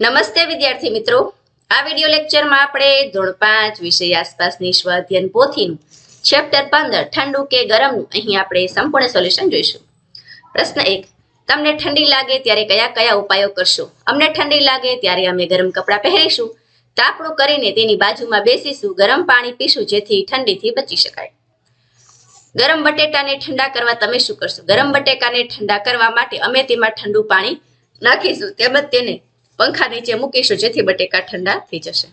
નમસ્તે વિદ્યાર્થી મિત્રો. આ વિડિયો લેક્ચરમાં આપણે ધોરણ પાંચ વિષય આસપાસની સ્વાધ્યન પોથીનું ચેપ્ટર પંદર, ઠંડુ કે ગરમનું, અહીં આપણે સંપૂર્ણ સોલ્યુશન જોઈશું. પ્રશ્ન એક, તમને ઠંડી લાગે ત્યારે કયા કયા ઉપાયો કરશો? અમને ઠંડી લાગે ત્યારે અમે ગરમ કપડાં પહેરીશું. તાપણું કરીને તેની બાજુમાં બેસીશું, ગરમ પાણી પીશું, જેથી ઠંડીથી બચી શકાય. ગરમ બટેટાને ઠંડા કરવા તમે શું કરશો? ગરમ બટેકાને ઠંડા કરવા માટે અમે તેમાં ઠંડુ પાણી નાખીશું, તેમજ તેને પંખા નીચે મૂકીશું જેથી બટેકા ઠંડા થઈ જશે.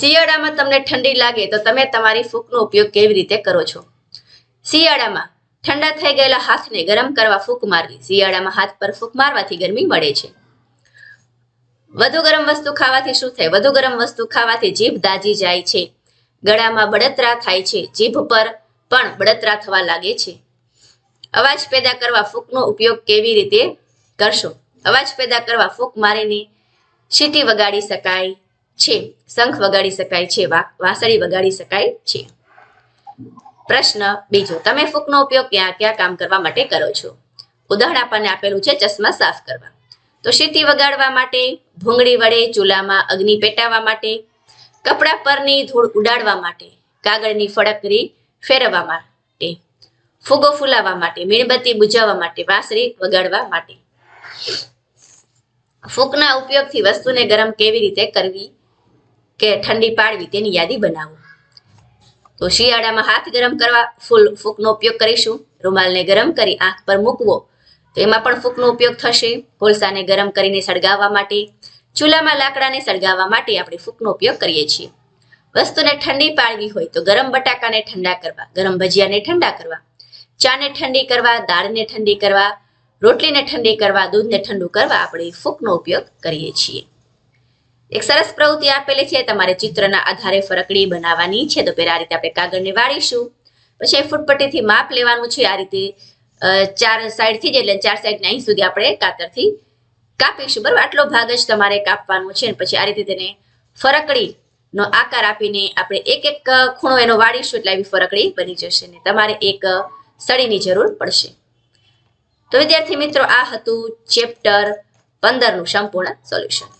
શિયાળામાં તમને ઠંડી લાગે તો તમે તમારી ફૂકનો ઉપયોગ કેવી રીતે કરો છો? શિયાળામાં ઠંડા થઈ ગયેલા હાથને ગરમ કરવા ફૂંક મારવી. શિયાળામાં હાથ પર ફૂંક મારવાથી ગરમી મળે છે. વધુ ગરમ વસ્તુ ખાવાથી શું થાય? વધુ ગરમ વસ્તુ ખાવાથી જીભ દાજી જાય છે. ગળામાં બળતરા થાય છે. જીભ પર પણ બળતરા થવા લાગે છે. અવાજ પેદા કરવા ફૂંકનો ઉપયોગ કેવી રીતે કરશો? અવાજ પેદા કરવા ફૂંક મારીને સીટી વગાડી શકાય છે, શંખ વગાડી શકાય છે વાંસળી વગાડી શકાય છે. પ્રશ્ન બીજો, તમે ફૂંકનો ઉપયોગ ક્યાં ક્યાં કામ કરવા માટે કરો છો? ઉદાહરણ આપણને આપેલું છે ચશ્મા સાફ કરવા. તો સીટી વગાડવા માટે, ભૂંગળી વડે, ચૂલામાં અગ્નિ પેટાવવા માટે, કપડા પરની ધૂળ ઉડાડવા માટે, કાગળની ફળકરી ફેરવવા માટે, ફુગો ફૂલાવવા માટે, મીણબત્તી બુજાવવા માટે, વાંસળી વગાડવા માટે. ફૂંકના ઉપયોગથી વસ્તુને ગરમ કેવી રીતે કરવી કે ઠંડી પાડવી તેની યાદી બનાવો. તો શિયાળામાં હાથ ગરમ કરવા ફૂલ ફૂંકનો ઉપયોગ કરીશું. રૂમાલને ગરમ કરી આંખ પર મૂકવો. તો એમાં પણ ફૂંકનો ઉપયોગ થશે. કોલસાને ગરમ કરીને સળગાવવા માટે, ચૂલામાં લાકડાને સળગાવવા માટે આપણે ફૂંકનો ઉપયોગ કરીએ છીએ. વસ્તુને ઠંડી પાડવી હોય તો ગરમ બટાકાને ઠંડા કરવા, ગરમ ભજીયાને ઠંડા કરવા, ચાને ઠંડી કરવા, દાળને ઠંડી કરવા રોટલીને ઠંડી કરવા, દૂધને ઠંડુ કરવા આપણે ફૂકનો ઉપયોગ કરીએ છીએ. એક સરસ પ્રવૃત્તિ આપેલી છે, તમારે ચિત્રના આધારે ફરકડી બનાવવાની છે, તો પહેલા આ રીતે આપણે કાગળને વાળીશું. પછી ફૂટપટ્ટીથી માપ લેવાનું છે, આ રીતે ચાર સાઈડથી જ એટલે ચાર સાઈડ અહીં સુધી આપણે કાતરથી કાપીશું. બરાબર? આટલો ભાગ જ તમારે કાપવાનો છે પછી આ રીતે તેને ફરકડીનો આકાર આપીને આપણે એક એક ખૂણો એનો વાળીશું, એટલે આવી ફરકડી બની જશે, ને તમારે એક સળીની જરૂર પડશે. તો વિદ્યાર્થી મિત્રો આ હતું ચેપ્ટર પંદરનું સંપૂર્ણ સોલ્યુશન